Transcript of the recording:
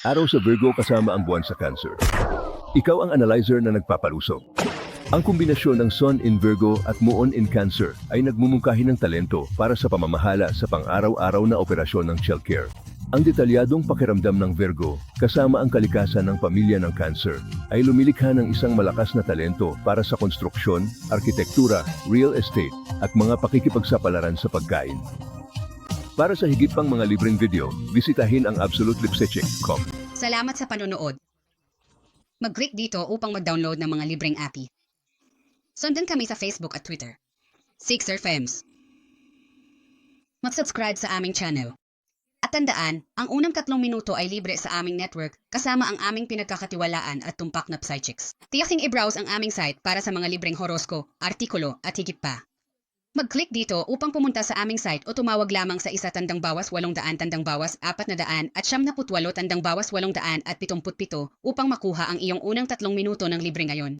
Araw sa Virgo kasama ang buwan sa Cancer. Ikaw ang analyzer na nagpapalusog. Ang kombinasyon ng Sun in Virgo at Moon in Cancer ay nagmumungkahi ng talento para sa pamamahala sa pang-araw-araw na operasyon ng childcare. Ang detalyadong pakiramdam ng Virgo, kasama ang kalikasan ng pamilya ng Cancer, ay lumilikha ng isang malakas na talento para sa konstruksyon, arkitektura, real estate, at mga pakikipagsapalaran sa pagkain. Para sa higit pang mga libreng video, bisitahin ang absolutelipsechik.com. Salamat sa panonood. Mag-click dito upang mag-download ng mga libreng API. Sundan kami sa Facebook at Twitter. Six Sir Fems. Mag-subscribe sa aming channel. At tandaan, ang unang tatlong minuto ay libre sa aming network kasama ang aming pinagkakatiwalaan at tumpak na psychics. Tiyaking i-browse ang aming site para sa mga libreng horosko, artikulo at higit pa. Mag-click dito upang pumunta sa aming site o tumawag lamang sa isa tandang bawas walong daan tandang bawas apat na daan at siyam na putwalo tandang bawas walong daan at pitumput pito upang makuha ang iyong unang tatlong minuto ng libre ngayon.